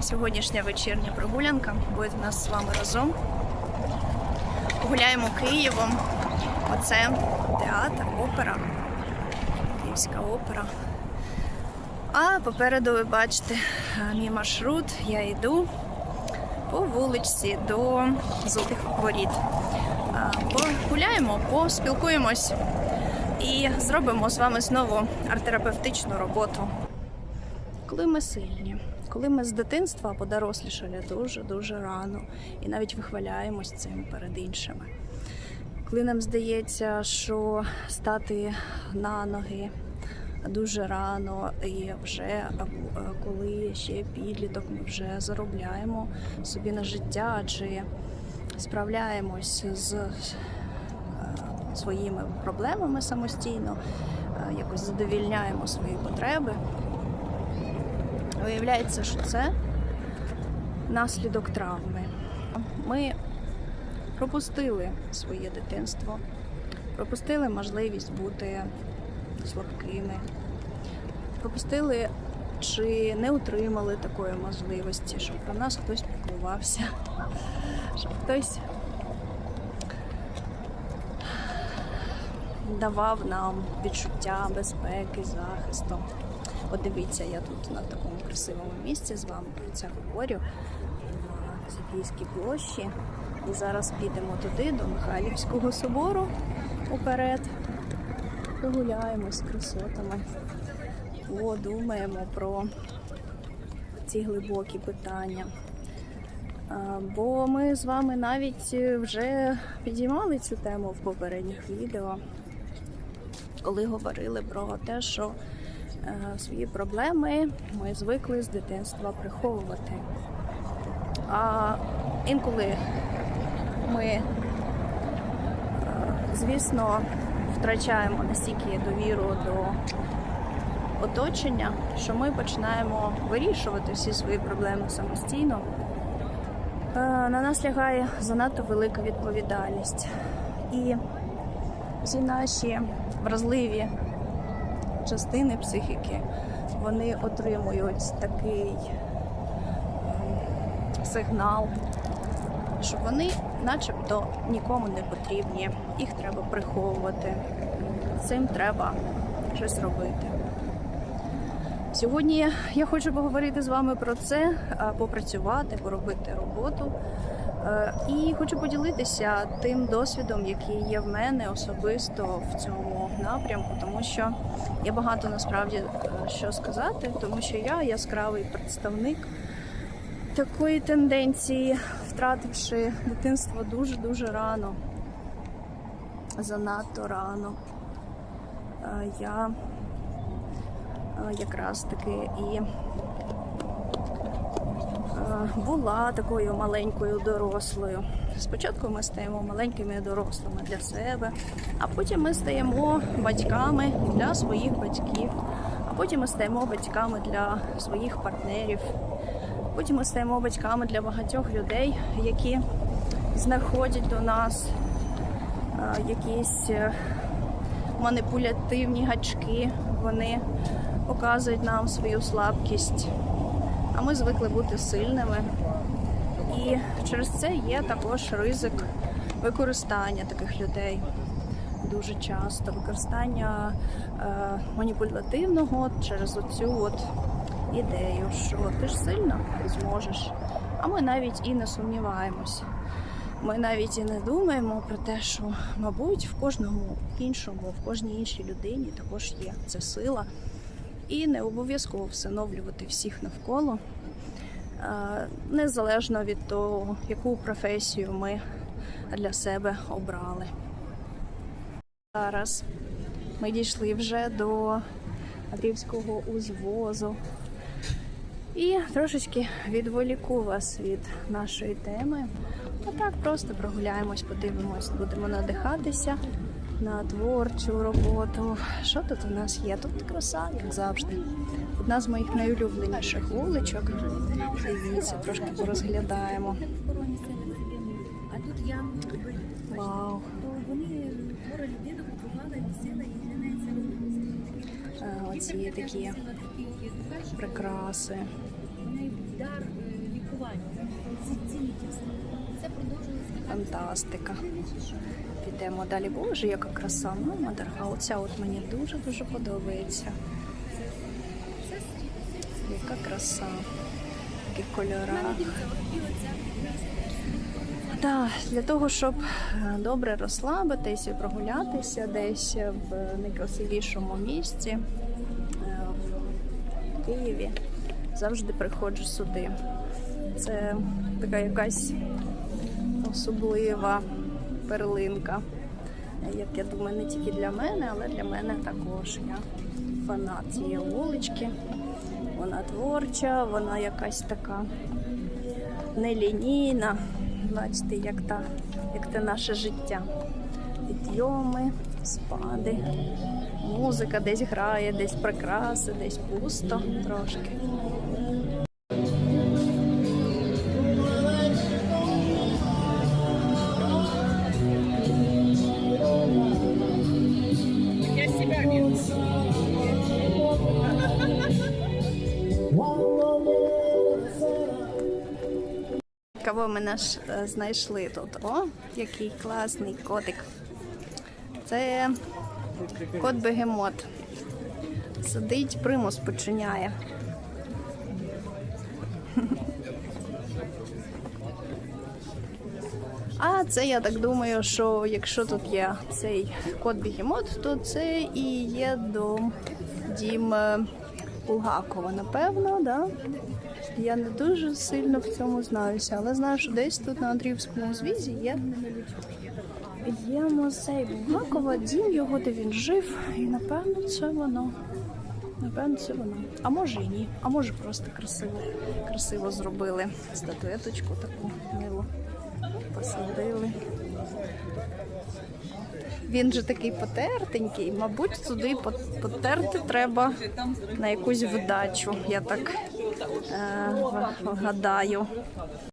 Сьогоднішня вечірня прогулянка буде в нас з вами разом. Гуляємо Києвом. Оце театр, опера, Київська опера. А попереду ви бачите е, мій маршрут. Я йду по вуличці до Золотих Воріт. Е, Погуляємо, поспілкуємось і зробимо з вами знову арт-терапевтичну роботу. Коли ми сильні, коли ми з дитинства подорослішали дуже-дуже рано і навіть вихваляємось цим перед іншими. Коли нам здається, що стати на ноги дуже рано, і вже коли ще підліток, ми вже заробляємо собі на життя чи справляємось з е, своїми проблемами самостійно, е, якось задовільняємо свої потреби. Виявляється, що це наслідок травми. Ми пропустили своє дитинство, пропустили можливість бути слабкими, пропустили чи не отримали такої можливості, щоб про нас хтось піклувався, щоб хтось давав нам відчуття безпеки, захисту. От дивіться, я тут на такому красивому місці з вами про це говорю на Софійській площі. І зараз підемо туди, до Михайлівського собору уперед. Прогуляємось з красотами. Подумаємо про ці глибокі питання. Бо ми з вами навіть вже підіймали цю тему в попередніх відео, коли говорили про те, що свої проблеми ми звикли з дитинства приховувати. А інколи ми, е, звісно, втрачаємо настільки довіру до оточення, що ми починаємо вирішувати всі свої проблеми самостійно. Е, На нас лягає занадто велика відповідальність. І всі наші вразливі частини психіки, вони отримують такий ем, сигнал, що вони начебто нікому не потрібні, їх треба приховувати, цим треба щось робити. Сьогодні я хочу поговорити з вами про це, попрацювати, поробити роботу. Е, І хочу поділитися тим досвідом, який є в мене особисто в цьому напрямку, тому що є багато насправді е, що сказати, тому що я яскравий представник такої тенденції, втративши дитинство дуже дуже рано, занадто рано. Е, Я якраз таки і була такою маленькою дорослою. Спочатку ми стаємо маленькими дорослими для себе, а потім ми стаємо батьками для своїх батьків, а потім ми стаємо батьками для своїх партнерів. Потім ми стаємо батьками для багатьох людей, які знаходять до нас е, якісь е, маніпулятивні гачки. Вони показують нам свою слабкість. А ми звикли бути сильними. І через це є також ризик використання таких людей дуже часто. Використання е, маніпулятивного через оцю от ідею, що ти ж сильна, ти зможеш. А ми навіть і не сумніваємось. Ми навіть і не думаємо про те, що, мабуть, в кожному іншому, в кожній іншій людині також є ця сила. І не обов'язково всиновлювати всіх навколо, е, незалежно від того, яку професію ми для себе обрали. Зараз ми дійшли вже до Андріївського узвозу. І трошечки відволіку вас від нашої теми. Отак просто прогуляємось, подивимось, будемо надихатися на творчу роботу. Що тут у нас є? Тут краса, як завжди. Одна з моїх найулюбленіших вуличок. Дивіться, трошки порозглядаємо. А тут я Вау. вони хвора людина побувала і це Е, Оці такі прикраси. вони дар лікування. Фантастика. Підемо далі. Боже, яка краса. Мама дорога. Оця от мені дуже-дуже подобається. Яка краса. Які кольори. Так, для того, щоб е, добре розслабитись і прогулятися десь в найкрасивішому місці е, в Києві, завжди приходжу сюди. Це така якась особлива перлинка. Як я думаю, не тільки для мене, але для мене також. Я фанат цієї вулички. Вона творча, вона якась така нелінійна. Бачите, як, та, як те наше життя. Підйоми, спади, музика десь грає, десь прикраси, десь пусто трошки. Кого ми наш е, знайшли тут? О, який класний котик. Це кот бегемот. Сидить, примус починяє. А це я так думаю, що якщо тут є цей кот бегемот, то це і є дом дім е, Булгакова, напевно, да? Я не дуже сильно в цьому знаюся, але знаю, що десь тут на Андріївському узвізі є, є музей Булгакова, дім його, де він жив, і напевно це воно. Напевно, це воно. А може і ні. А може просто красиво, красиво зробили статуеточку таку милу. Посадили. Він же такий потертенький, мабуть, туди потерти треба на якусь вдачу, я так е, гадаю.